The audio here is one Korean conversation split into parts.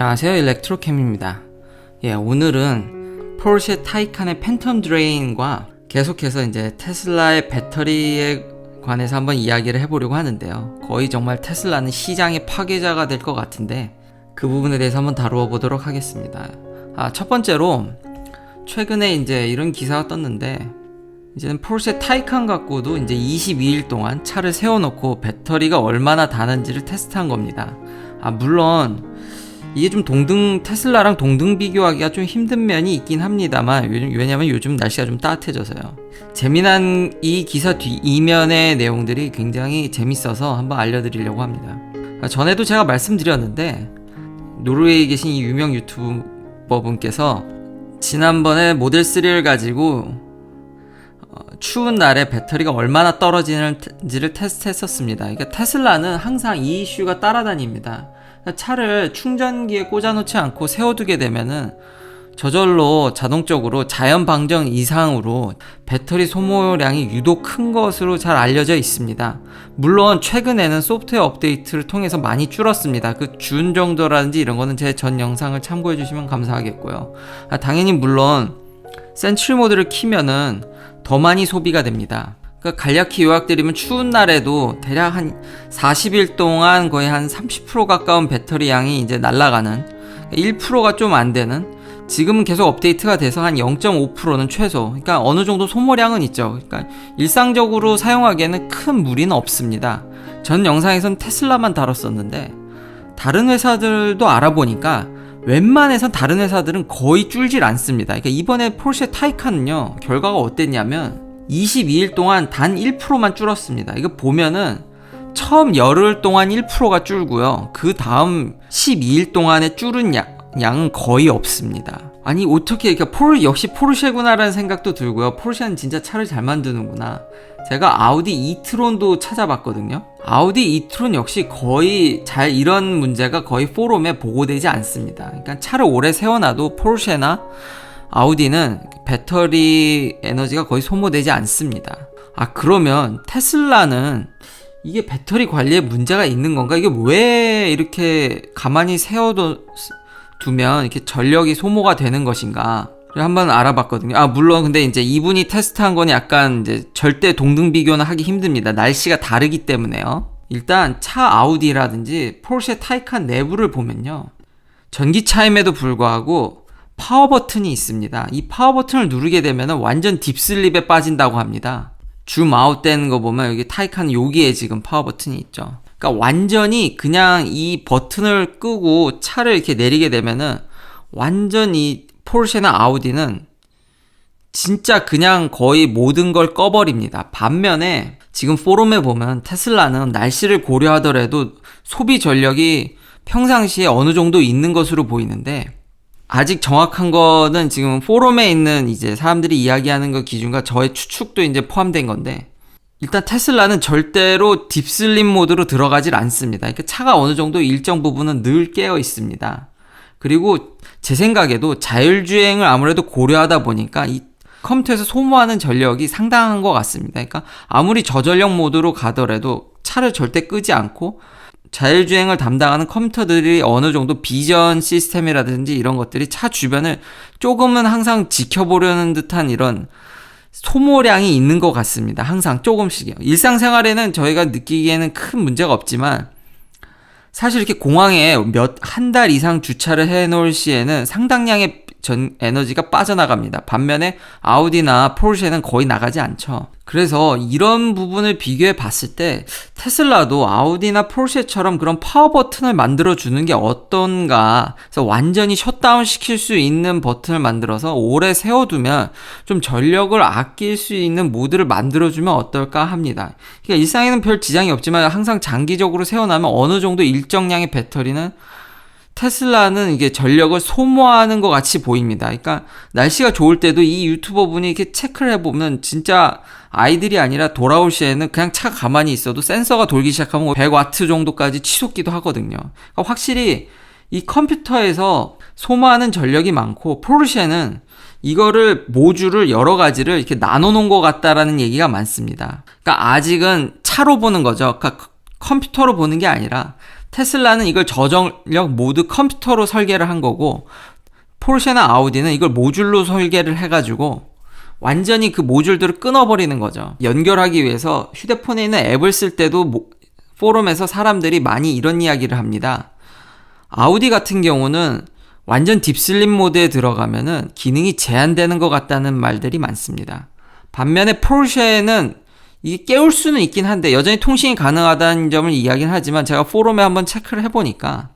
안녕하세요 일렉트로캠입니다. 예 오늘은 포르쉐 타이칸의 팬텀 드레인과 계속해서 이제 테슬라의 배터리에 관해서 한번 이야기를 해보려고 하는데요. 거의 정말 테슬라는 시장의 파괴자가 될 것 같은데 그 부분에 대해서 한번 다루어 보도록 하겠습니다. 아 첫 번째로 최근에 이제 이런 기사가 떴는데 이제는 포르쉐 타이칸 갖고도 이제 22일 동안 차를 세워놓고 배터리가 얼마나 다는지를 테스트한 겁니다. 아, 물론, 이게 좀 동등, 테슬라랑 동등 비교하기가 좀 힘든 면이 있긴 합니다만, 요즘, 왜냐면 요즘 날씨가 좀 따뜻해져서요. 재미난 이 기사 뒤 이면의 내용들이 굉장히 재밌어서 한번 알려드리려고 합니다. 아, 전에도 제가 말씀드렸는데, 노르웨이에 계신 이 유명 유튜버 분께서 지난번에 모델 3를 가지고 어, 추운 날에 배터리가 얼마나 떨어지는지를 테스트했었습니다. 그러니까 테슬라는 항상 이 이슈가 따라다닙니다. 차를 충전기에 꽂아놓지 않고 세워두게 되면은 저절로 자동적으로 자연 방정 이상으로 배터리 소모량이 유독 큰 것으로 잘 알려져 있습니다. 물론 최근에는 소프트웨어 업데이트를 통해서 많이 줄었습니다. 그 준 정도라든지 이런 거는 제 전 영상을 참고해 주시면 감사하겠고요. 아, 당연히 물론 센츄리 모드를 키면은 더 많이 소비가 됩니다. 그러니까 간략히 요약드리면 추운 날에도 대략 한 40일 동안 거의 한 30% 가까운 배터리 양이 이제 날아가는 1%가 좀 안 되는 지금은 계속 업데이트가 돼서 한 0.5%는 최소. 그러니까 어느 정도 소모량은 있죠. 그러니까 일상적으로 사용하기에는 큰 무리는 없습니다. 전 영상에선 테슬라만 다뤘었는데 다른 회사들도 알아보니까 웬만해선 다른 회사들은 거의 줄질 않습니다. 그러니까 이번에 포르쉐 타이칸은요, 결과가 어땠냐면 22일 동안 단 1%만 줄었습니다. 이거 보면은 처음 열흘 동안 1%가 줄고요. 그 다음 12일 동안에 줄은 양, 양은 거의 없습니다. 아니 어떻게 그러니까 포르 역시 포르쉐구나라는 생각도 들고요. 포르쉐는 진짜 차를 잘 만드는구나. 제가 아우디 이트론도 찾아봤거든요. 아우디 이트론 역시 거의 잘 이런 문제가 거의 포럼에 보고되지 않습니다. 그러니까 차를 오래 세워놔도 포르쉐나 아우디는 배터리 에너지가 거의 소모되지 않습니다. 아 그러면 테슬라는 이게 배터리 관리에 문제가 있는 건가? 이게 왜 이렇게 가만히 세워도 두면 이렇게 전력이 소모가 되는 것인가? 한번 알아봤거든요. 아, 물론 근데 이제 이분이 테스트한 건 약간 이제 절대 동등 비교는 하기 힘듭니다. 날씨가 다르기 때문에요. 일단 차 아우디라든지 포르쉐 타이칸 내부를 보면요. 전기차임에도 불구하고 파워 버튼이 있습니다. 이 파워 버튼을 누르게 되면 완전 딥슬립에 빠진다고 합니다. 줌 아웃 되는 거 보면 여기 타이칸 여기에 지금 파워 버튼이 있죠. 그러니까 완전히 그냥 이 버튼을 끄고 차를 이렇게 내리게 되면은 완전 이 포르쉐나 아우디는 진짜 그냥 거의 모든 걸 꺼버립니다. 반면에 지금 포럼에 보면 테슬라는 날씨를 고려하더라도 소비 전력이 평상시에 어느 정도 있는 것으로 보이는데 아직 정확한 거는 지금 포럼에 있는 이제 사람들이 이야기하는 것 기준과 저의 추측도 이제 포함된 건데 일단 테슬라는 절대로 딥슬립 모드로 들어가질 않습니다. 그러니까 차가 어느 정도 일정 부분은 늘 깨어 있습니다. 그리고 제 생각에도 자율주행을 아무래도 고려하다 보니까 이 컴퓨터에서 소모하는 전력이 상당한 것 같습니다. 그러니까 아무리 저전력 모드로 가더라도 차를 절대 끄지 않고 자율주행을 담당하는 컴퓨터들이 어느 정도 비전 시스템이라든지 이런 것들이 차 주변을 조금은 항상 지켜보려는 듯한 이런 소모량이 있는 것 같습니다. 항상 조금씩이요. 일상생활에는 저희가 느끼기에는 큰 문제가 없지만 사실 이렇게 공항에 몇 한 달 이상 주차를 해 놓을 시에는 상당량의 전 에너지가 빠져나갑니다. 반면에 아우디나 포르쉐는 거의 나가지 않죠. 그래서 이런 부분을 비교해 봤을 때 테슬라도 아우디나 포르쉐처럼 그런 파워 버튼을 만들어 주는 게 어떤가. 그래서 완전히 셧다운 시킬 수 있는 버튼을 만들어서 오래 세워두면 좀 전력을 아낄 수 있는 모드를 만들어 주면 어떨까 합니다. 그러니까 일상에는 별 지장이 없지만 항상 장기적으로 세워나면 어느 정도 일정량의 배터리는 테슬라는 이게 전력을 소모하는 것 같이 보입니다. 그러니까 날씨가 좋을 때도 이 유튜버 분이 이렇게 체크를 해보면 진짜 아이들이 아니라 돌아올 시에는 그냥 차가 가만히 있어도 센서가 돌기 시작하면 100와트 정도까지 치솟기도 하거든요. 그러니까 확실히 이 컴퓨터에서 소모하는 전력이 많고 포르쉐는 이거를 모듈을 여러 가지를 이렇게 나눠 놓은 것 같다라는 얘기가 많습니다. 그러니까 아직은 차로 보는 거죠. 그러니까 컴퓨터로 보는 게 아니라 테슬라는 이걸 저전력 모두 컴퓨터로 설계를 한 거고 포르쉐나 아우디는 이걸 모듈로 설계를 해가지고 완전히 그 모듈들을 끊어버리는 거죠. 연결하기 위해서 휴대폰에 있는 앱을 쓸 때도 모, 포럼에서 사람들이 많이 이런 이야기를 합니다. 아우디 같은 경우는 완전 딥슬립 모드에 들어가면은 기능이 제한되는 것 같다는 말들이 많습니다. 반면에 포르쉐는 이게 깨울 수는 있긴 한데 여전히 통신이 가능하다는 점을 이야기는 하지만 제가 포럼에 한번 체크를 해보니까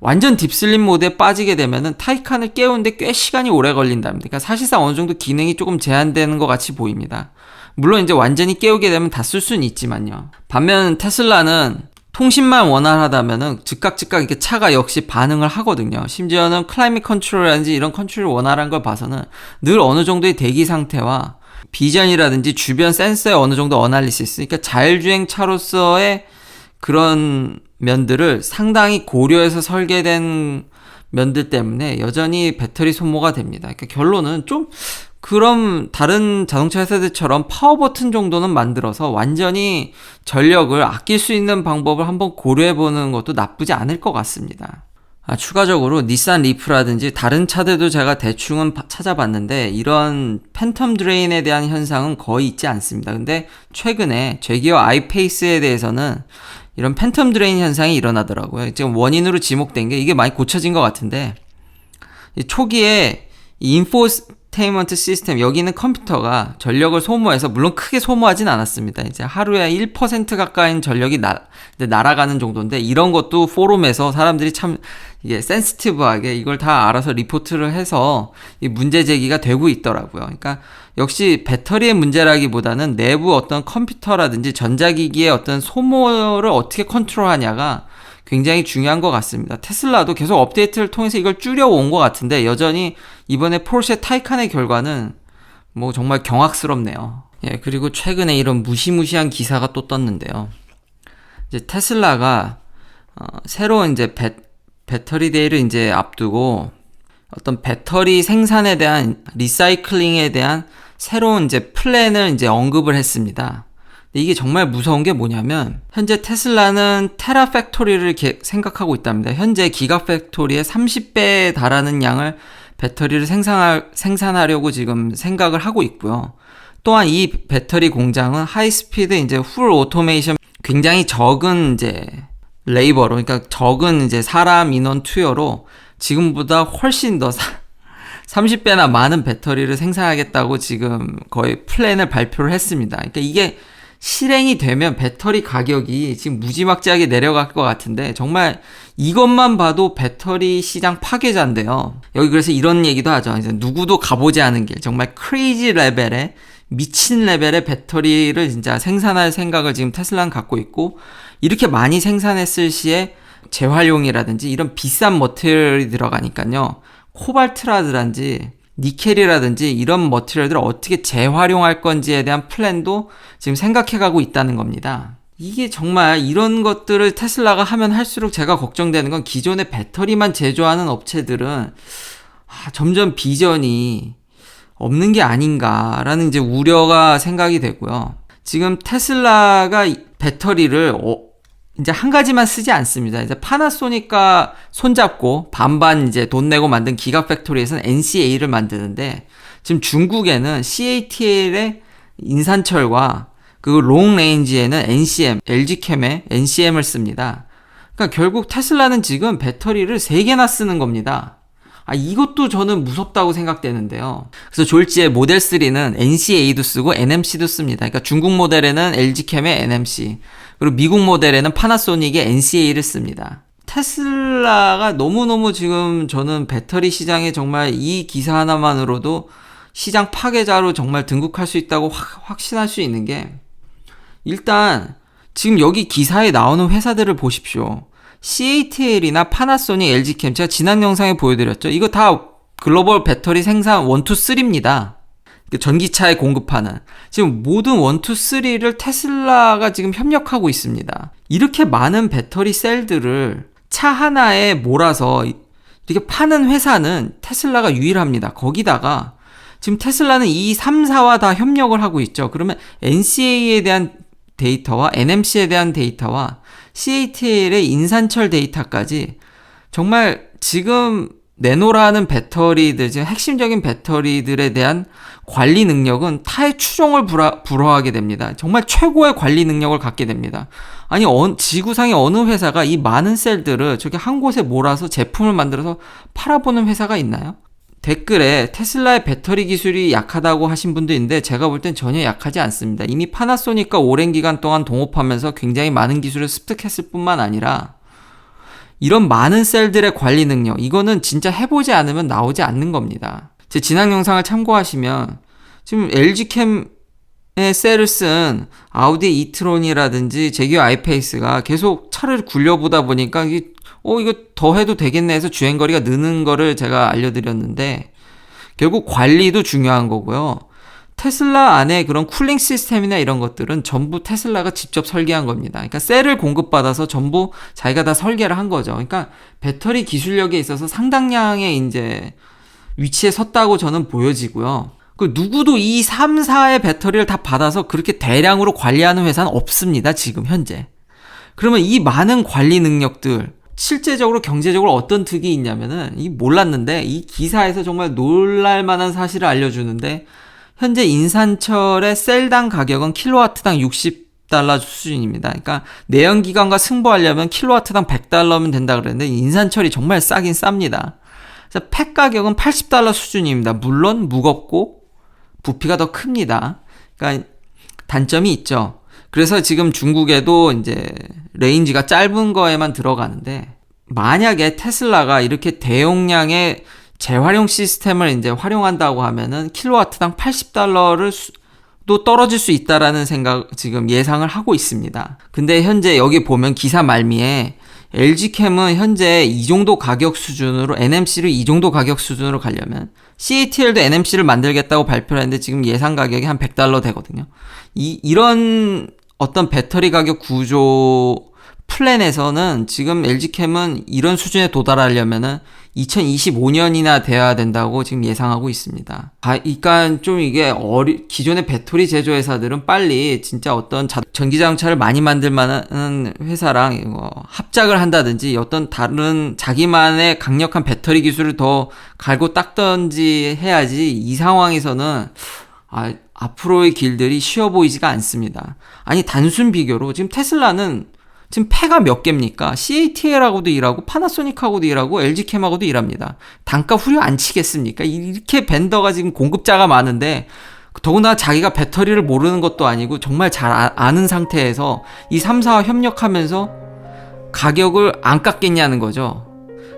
완전 딥슬립 모드에 빠지게 되면은 타이칸을 깨우는데 꽤 시간이 오래 걸린답니다. 그러니까 사실상 어느 정도 기능이 조금 제한되는 것 같이 보입니다. 물론 이제 완전히 깨우게 되면 다 쓸 수는 있지만요. 반면 테슬라는 통신만 원활하다면은 즉각 즉각 이렇게 차가 역시 반응을 하거든요. 심지어는 클라이밋 컨트롤이라든지 이런 컨트롤 원활한 걸 봐서는 늘 어느 정도의 대기 상태와 비전이라든지 주변 센서의 어느 정도 어날리시스, 그러니까 자율주행 차로서의 그런 면들을 상당히 고려해서 설계된 면들 때문에 여전히 배터리 소모가 됩니다. 그러니까 결론은 좀 그럼 다른 자동차 회사들처럼 파워 버튼 정도는 만들어서 완전히 전력을 아낄 수 있는 방법을 한번 고려해 보는 것도 나쁘지 않을 것 같습니다. 아, 추가적으로 닛산 리프라든지 다른 차들도 제가 대충은 찾아봤는데 이런 팬텀 드레인에 대한 현상은 거의 있지 않습니다. 근데 최근에 제기어 아이페이스에 대해서는 이런 팬텀 드레인 현상이 일어나더라고요. 지금 원인으로 지목된 게 이게 많이 고쳐진 것 같은데 초기에 인포 테인먼트 시스템 여기는 컴퓨터가 전력을 소모해서 물론 크게 소모하진 않았습니다. 이제 하루에 1% 가까이는 전력이 나, 날아가는 정도인데 이런 것도 포럼에서 사람들이 참 이게 센시티브하게 이걸 다 알아서 리포트를 해서 이 문제 제기가 되고 있더라고요. 그러니까 역시 배터리의 문제라기보다는 내부 어떤 컴퓨터라든지 전자기기의 어떤 소모를 어떻게 컨트롤하냐가 굉장히 중요한 것 같습니다. 테슬라도 계속 업데이트를 통해서 이걸 줄여온 것 같은데 여전히 이번에 포르쉐 타이칸의 결과는 뭐 정말 경악스럽네요. 예, 그리고 최근에 이런 무시무시한 기사가 또 떴는데요. 이제 테슬라가 어, 새로운 이제 배, 배터리 데이를 이제 앞두고 어떤 배터리 생산에 대한 리사이클링에 대한 새로운 이제 플랜을 이제 언급을 했습니다. 이게 정말 무서운 게 뭐냐면 현재 테슬라는 테라 팩토리를 생각하고 있답니다. 현재 기가 팩토리의 30배에 달하는 양을 배터리를 생산하, 생산하려고 지금 생각을 하고 있고요. 또한 이 배터리 공장은 하이스피드 이제 풀 오토메이션 굉장히 적은 이제 레이버로 그러니까 적은 이제 사람 인원 투여로 지금보다 훨씬 더 사, 30배나 많은 배터리를 생산하겠다고 지금 거의 플랜을 발표를 했습니다. 그러니까 이게 실행이 되면 배터리 가격이 지금 무지막지하게 내려갈 것 같은데 정말 이것만 봐도 배터리 시장 파괴자인데요. 여기 그래서 이런 얘기도 하죠. 이제 누구도 가보지 않은 길 정말 크레이지 레벨의 미친 레벨의 배터리를 진짜 생산할 생각을 지금 테슬라는 갖고 있고 이렇게 많이 생산했을 시에 재활용이라든지 이런 비싼 머티리얼이 들어가니까요. 코발트라든지 니켈이라든지 이런 머티리얼들을 어떻게 재활용할 건지에 대한 플랜도 지금 생각해 가고 있다는 겁니다. 이게 정말 이런 것들을 테슬라가 하면 할수록 제가 걱정되는 건 기존의 배터리만 제조하는 업체들은 아, 점점 비전이 없는 게 아닌가라는 이제 우려가 생각이 되고요. 지금 테슬라가 배터리를 어, 이제 한 가지만 쓰지 않습니다. 이제 파나소닉과 손잡고 반반 이제 돈 내고 만든 기가 팩토리에서는 NCA를 만드는데 지금 중국에는 CATL의 인산철과 그 롱레인지에는 NCM, LG캠의 NCM을 씁니다. 그러니까 결국 테슬라는 지금 배터리를 3개나 쓰는 겁니다. 아, 이것도 저는 무섭다고 생각되는데요. 그래서 졸지의 모델 3는 NCA도 쓰고 NMC도 씁니다. 그러니까 중국 모델에는 LG캠의 NMC, 그리고 미국 모델에는 파나소닉의 NCA를 습니다. 테슬라가 너무너무 지금 저는 배터리 시장에 정말 이 기사 하나만으로도 시장 파괴자로 정말 등극할 수 있다고 확, 확신할 수 있는 게 일단 지금 여기 기사에 나오는 회사들을 보십시오. CATL이나 파나소닉, LG캠 제가 지난 영상에 보여드렸죠. 이거 다 글로벌 배터리 생산 1, 2, 3입니다. 전기차에 공급하는 지금 모든 1, 2, 3를 테슬라가 지금 협력하고 있습니다. 이렇게 많은 배터리 셀들을 차 하나에 몰아서 이렇게 파는 회사는 테슬라가 유일합니다. 거기다가 지금 테슬라는 이 3사와 다 협력을 하고 있죠. 그러면 NCA에 대한 데이터와 NMC에 대한 데이터와 CATL의 인산철 데이터까지 정말 지금 내노라는 배터리들, 지금 핵심적인 배터리들에 대한 관리 능력은 타의 추종을 불하, 불허하게 됩니다. 정말 최고의 관리 능력을 갖게 됩니다. 아니, 어, 지구상의 어느 회사가 이 많은 셀들을 저기 한 곳에 몰아서 제품을 만들어서 팔아보는 회사가 있나요? 댓글에 테슬라의 배터리 기술이 약하다고 하신 분도 있는데 제가 볼 땐 전혀 약하지 않습니다. 이미 파나소닉과 오랜 기간 동안 동업하면서 굉장히 많은 기술을 습득했을 뿐만 아니라 이런 많은 셀들의 관리 능력, 이거는 진짜 해보지 않으면 나오지 않는 겁니다. 제 지난 영상을 참고하시면 지금 LG캠의 셀을 쓴 아우디 이트론이라든지 제기어 아이페이스가 계속 차를 굴려보다 보니까 어 이거 더 해도 되겠네 해서 주행거리가 느는 거를 제가 알려드렸는데 결국 관리도 중요한 거고요. 테슬라 안에 그런 쿨링 시스템이나 이런 것들은 전부 테슬라가 직접 설계한 겁니다. 그러니까 셀을 공급받아서 전부 자기가 다 설계를 한 거죠. 그러니까 배터리 기술력에 있어서 상당량의 이제 위치에 섰다고 저는 보여지고요. 그 누구도 이 3, 4의 배터리를 다 받아서 그렇게 대량으로 관리하는 회사는 없습니다. 지금 현재. 그러면 이 많은 관리 능력들 실제적으로 경제적으로 어떤 득이 있냐면은 이 몰랐는데 이 기사에서 정말 놀랄 만한 사실을 알려주는데 현재 인산철의 셀당 가격은 킬로와트당 60달러 수준입니다. 그러니까 내연기관과 승부하려면 킬로와트당 100달러면 된다 그랬는데 인산철이 정말 싸긴 쌉니다. 그래서 팩 가격은 80달러 수준입니다. 물론 무겁고 부피가 더 큽니다. 그러니까 단점이 있죠. 그래서 지금 중국에도 이제 레인지가 짧은 거에만 들어가는데 만약에 테슬라가 이렇게 대용량의 재활용 시스템을 이제 활용한다고 하면은 킬로와트당 80달러를 수, 또 떨어질 수 있다라는 생각 지금 예상을 하고 있습니다. 근데 현재 여기 보면 기사 말미에 LG캠은 현재 이 정도 가격 수준으로 NMC를 이 정도 가격 수준으로 가려면 CATL도 NMC를 만들겠다고 발표를 했는데 지금 예상 가격이 한 100달러 되거든요. 이 이런 어떤 배터리 가격 구조 플랜에서는 지금 LG캠은 이런 수준에 도달하려면은 2025년이나 돼야 된다고 지금 예상하고 있습니다. 아, 그러니까 좀 이게 어리, 기존의 배터리 제조회사들은 빨리 진짜 어떤 자, 전기자동차를 많이 만들 만한 회사랑 뭐 합작을 한다든지 어떤 다른 자기만의 강력한 배터리 기술을 더 갈고 닦던지 해야지 이 상황에서는 아, 앞으로의 길들이 쉬워 보이지가 않습니다. 아니 단순 비교로 지금 테슬라는 지금 패가 몇 개입니까? CATL하고도 일하고 파나소닉하고도 일하고 LG캠하고도 일합니다. 단가 후려 안 치겠습니까? 이렇게 벤더가 지금 공급자가 많은데 더구나 자기가 배터리를 모르는 것도 아니고 정말 잘 아, 는 상태에서 이 3사와 협력하면서 가격을 안 깎겠냐는 거죠.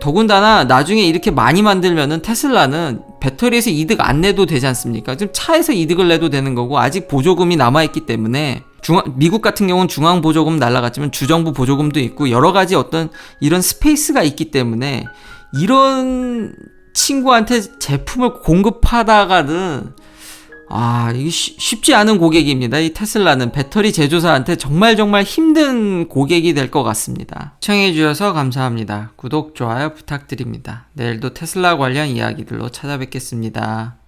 더군다나 나중에 이렇게 많이 만들면은 테슬라는 배터리에서 이득 안 내도 되지 않습니까? 지금 차에서 이득을 내도 되는 거고 아직 보조금이 남아있기 때문에 중앙, 미국 같은 경우는 중앙 보조금 날라갔지만 주정부 보조금도 있고 여러 가지 어떤 이런 스페이스가 있기 때문에 이런 친구한테 제품을 공급하다가는 아, 이게 쉽지 않은 고객입니다. 이 테슬라는 배터리 제조사한테 정말 정말 힘든 고객이 될 것 같습니다. 시청해주셔서 감사합니다. 구독, 좋아요 부탁드립니다. 내일도 테슬라 관련 이야기들로 찾아뵙겠습니다.